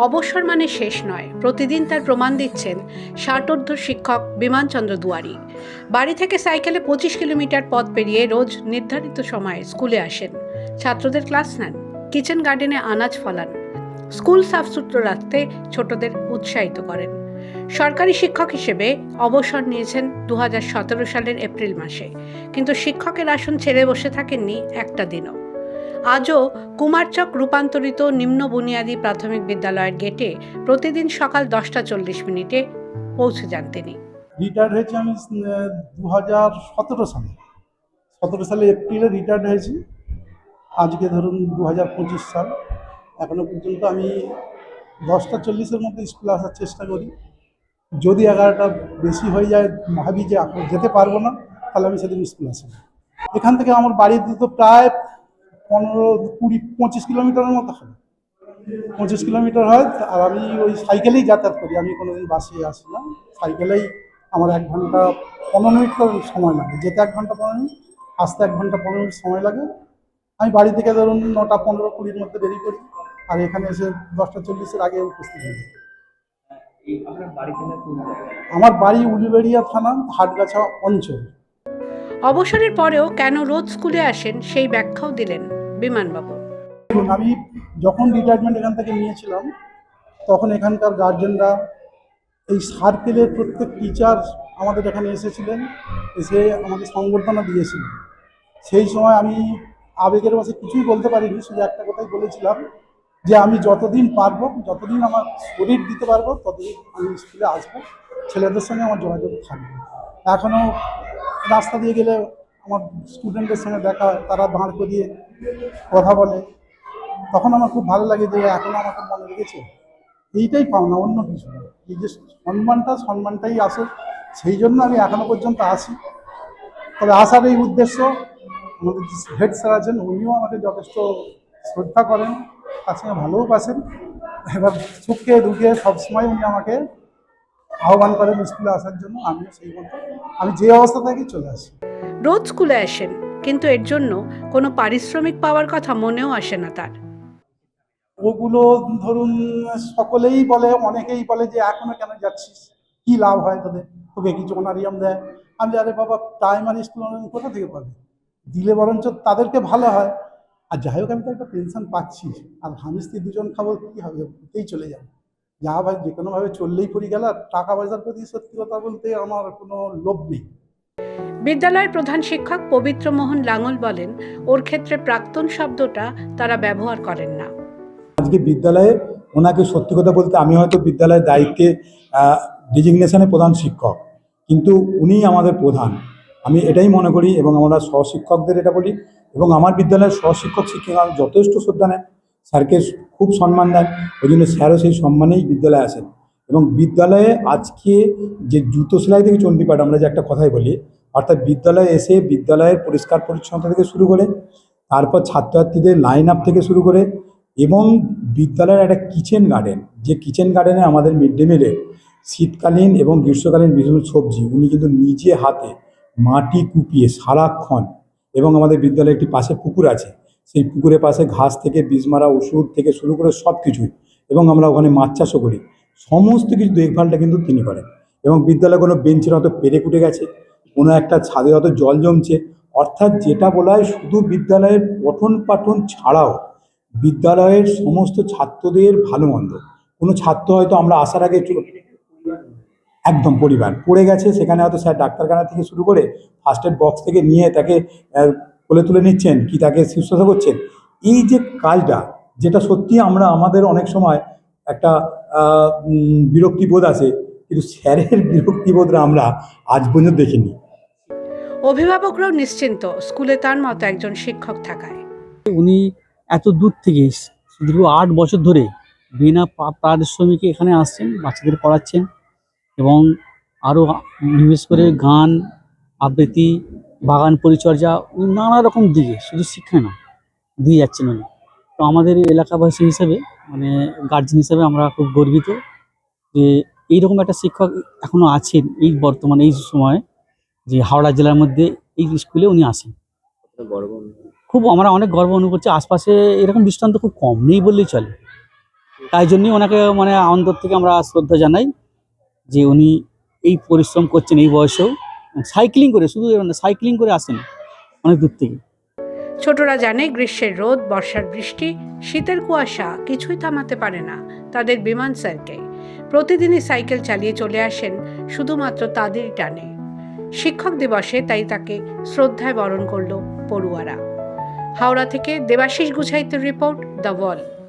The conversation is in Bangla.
অবসর মানে শেষ নয়। প্রতিদিন তার প্রমাণ দিচ্ছেন ষাটোর্ধ্ব শিক্ষক বিমানচন্দ্র দুয়ারি। বাড়ি থেকে সাইকেলে পঁচিশ কিলোমিটার পথ পেরিয়ে রোজ নির্ধারিত সময়ে স্কুলে আসেন। ছাত্রদের ক্লাস নেন। কিচেন গার্ডেনে আনাজ ফলান। স্কুল সাফসুত্র রাখতে ছোটদের উৎসাহিত করেন। সরকারি শিক্ষক হিসেবে অবসর নিয়েছেন দু হাজার সতেরো সালের এপ্রিল মাসে। কিন্তু শিক্ষকের আসন ছেড়ে বসে থাকেননি একটা দিনও। আজও কুমারচক রূপান্তরিত নিম্ন বুনিয়াদী প্রাথমিক বিদ্যালয়ের গেটে প্রতিদিন সকাল দশটা চল্লিশ মিনিটে পৌঁছে যান তিনি। রিটায়ার্ড হয়েছি আমি দু হাজার সতেরো সালে। সতেরো সালে এপ্রিলে রিটায়ার্ড হয়েছি। আজকে ধরুন দু হাজার পঁচিশ সাল। এখনও পর্যন্ত আমি দশটা চল্লিশের মধ্যে স্কুলে আসার চেষ্টা করি। যদি এগারোটা বেশি হয়ে যায়, ভাবি যে যেতে পারব না, তাহলে আমি সেদিন স্কুল আসি এখান থেকে আমার বাড়ির তো প্রায় পনেরো, কুড়ি, পঁচিশ কিলোমিটারের মতো হবে। পঁচিশ কিলোমিটার হয়, আর আমি ওই সাইকেলেই যাতায়াত করি। আমি কোনোদিন বাসে আসি না সাইকেলেই আমার এক ঘণ্টা পনেরো মিনিট করে সময় লাগে। যেতে এক ঘণ্টা পনেরো মিনিট, আসতে এক ঘণ্টা পনেরো মিনিট সময় লাগে। আমি বাড়ি থেকে ধরুন নটা পনেরো কুড়ির মধ্যে বেরিয়ে পড়ি, আর এখানে এসে দশটা চল্লিশের আগে উপস্থিত হয়ে আমার বাড়ি উলিবেড়িয়া থানা, হাটগাছা অঞ্চল। অবসরের পরেও কেন রোজ স্কুলে আসেন সেই ব্যাখ্যাও দিলেন। বিমানবাবু। আমি যখন রিটায়ারমেন্ট এখান থেকে নিয়েছিলাম, তখন এখানকার গার্জেনরা এই সার্কেলের প্রত্যেক টিচার আমাদের এখানে এসেছিলেন, এসে আমাদের সংবর্ধনা দিয়েছিলেন সেই সময় আমি আবেগের বসে কিছুই বলতে পারিনি, শুধু একটা কথাই বলেছিলাম যে আমি যতদিন পারব, যতদিন আমার শরীর দিতে পারব, ততদিন আমি স্কুলে আসব। ছেলেদের সঙ্গে আমার যোগাযোগ থাকবে। এখনও রাস্তা দিয়ে গেলে আমার স্টুডেন্টদের সঙ্গে দেখা হয়, তারা দাঁড় করিয়ে কথা বলে। তখন আমার খুব ভালো লাগে যে এখন আমাকে মনে রেখেছে। এইটাই পাওনা, অন্য কিছু না। এই যে সম্মানটা, সম্মানটাই আসে। সেই জন্য আমি এখনও পর্যন্ত আসি তবে আসার এই উদ্দেশ্য, আমাদের হেড স্যার আছেন, উনিও আমাকে যথেষ্ট শ্রদ্ধা করেন, তার সঙ্গে ভালোবাসেন এবার সুখে দুঃখে সবসময় উনি আমাকে আহ্বান করেন স্কুলে আসার জন্য। আমিও সেই মতো। আমি যে অবস্থা থাকি চলে আসি। রোজ স্কুলে আসেন, কিন্তু এর জন্য কোনো পারিশ্রমিক পাওয়ার কথা মনেও আসে না তার। ওগুলো ধরুন, সকলেই বলে, অনেকেই বলে যে, এখনও কেন যাচ্ছিস? কি লাভ হয় তোদের? তোকে কিছু অনারিয়াম দেয়? আমি আরে বাবা প্রাইমারি স্কুল কোথা থেকে পাবে? দিলে বরঞ্চ তাদেরকে ভালো হয়। আর যাই হোক, আমি তো একটা পেনশন পাচ্ছি। আর স্বামী স্ত্রী দুজন খাব, কী হবে? এই চলে যাবে। যা ভাই যে কোনোভাবে চললেই পড়ি গেল, আর টাকা পয়সার প্রতি সত্যি কথা বলতে আমার কোনো লোভ নেই। বিদ্যালয়ের প্রধান শিক্ষক পবিত্র মোহন লাঙল বলেন, ওর ক্ষেত্রে প্রাক্তন শব্দটা তারা ব্যবহার করেন না। আজকে বিদ্যালয়ে ওনাকে সত্যি কথা বলতে আমি হয়তো বিদ্যালয়ের দায়িত্বে ডিজিগনেশনে প্রধান শিক্ষক, কিন্তু উনিই আমাদের প্রধান। আমি এটাই মনে করি এবং আমরা সহশিক্ষকদের এটা বলি এবং আমার বিদ্যালয়ের সহশিক্ষক শিক্ষিকা যথেষ্ট শ্রদ্ধা নেন, স্যারকে খুব সম্মান দেন ওই জন্য স্যারও সেই সম্মানেই বিদ্যালয়ে আসেন। এবং বিদ্যালয়ে আজকে যে জুতো সেলাই থেকে চণ্ডীপাঠ আমরা যে একটা কথাই বলি অর্থাৎ বিদ্যালয়ে এসে বিদ্যালয়ের পরিষ্কার পরিচ্ছন্নতা থেকে শুরু করে, তারপর ছাত্রছাত্রীদের লাইন আপ থেকে শুরু করে এবং বিদ্যালয়ের একটা কিচেন গার্ডেন যে কিচেন গার্ডেনে আমাদের মিড ডে মিলে শীতকালীন এবং গ্রীষ্মকালীন বিভিন্ন সবজি, উনি কিন্তু নিজে হাতে মাটি কুপিয়ে সারাক্ষণ এবং আমাদের বিদ্যালয়ে একটি পাশে পুকুর আছে, সেই পুকুরের পাশে ঘাস থেকে বীজ মারা, ওষুধ থেকে শুরু করে সব কিছুই এবং আমরা ওখানে মাছ চাষও করি। সমস্ত কিছু দেখভালটা কিন্তু তিনি করেন এবং বিদ্যালয়ে কোনো বেঞ্চের হয়তো পেরে কুটে গেছে। কোনো একটা ছাদে হয়তো জল জমছে। অর্থাৎ যেটা বলা হয় শুধু বিদ্যালয়ের পঠন পাঠন ছাড়াও বিদ্যালয়ের সমস্ত ছাত্রদের ভালো মন্দ। কোনো ছাত্র হয়তো আমরা আসার আগে একদম পরিবার পড়ে গেছে সেখানে হয়তো স্যার ডাক্তারখানা থেকে শুরু করে ফার্স্ট এড বক্স থেকে নিয়ে তাকে কোলে তুলে নিচ্ছেন কি তাকে শুশ্রূষা করছেন। এই যে কাজটা যেটা সত্যি আমরা আমাদের অনেক সময় একটা আহ, উম, বিরক্তিবোধ আছে কিন্তু স্যারের বিরক্তিবোধটা আমরা আজ পর্যন্ত দেখিনি। অভিভাবকরাও নিশ্চিন্ত স্কুলে তার মতো একজন শিক্ষক থাকায়। উনি এত দূর থেকে দীর্ঘ আট বছর ধরে বিনা পা- পারিশ্রমিকে এখানে আসছেন বাচ্চাদের পড়াচ্ছেন এবং আরও বিশেষ করে গান আবৃত্তি বাগান পরিচর্যা উনি নানা রকম দিকে শুধু শিক্ষা না দিয়ে যাচ্ছেন উনি। তো আমাদের এলাকাবাসী হিসেবে মানে গার্জেন হিসেবে আমরা খুব গর্বিত যে এইরকম একটা শিক্ষক এখনও আছেন এই বর্তমানে এই সময়ে যে হাওড়া জেলার মধ্যে এই স্কুলে উনি আসেন খুব আমরা অনেক গর্ব অনুভব করছি আশপাশে এরকম দৃষ্টান্ত খুব কম নেই বললেই চলে। তাই জন্যই ওনাকে মানে অন্তর থেকে আমরা শ্রদ্ধা জানাই যে উনি এই পরিশ্রম করছেন এই বয়সেও সাইক্লিং করে শুধু সাইক্লিং করে আসেন অনেক দূর থেকে। ছোটরা জানে গ্রীষ্মের রোদ বর্ষার বৃষ্টি শীতের কুয়াশা কিছুই থামাতে পারে না তাদের বিমান স্যারকে প্রতিদিনই সাইকেল চালিয়ে চলে আসেন শুধুমাত্র তাদেরই টানে। শিক্ষক দিবসে তাই তাকে শ্রদ্ধায় বরণ করল পড়ুয়ারা। হাওড়া থেকে দেবাশিস গুছাইতের রিপোর্ট দ্য ওয়াল।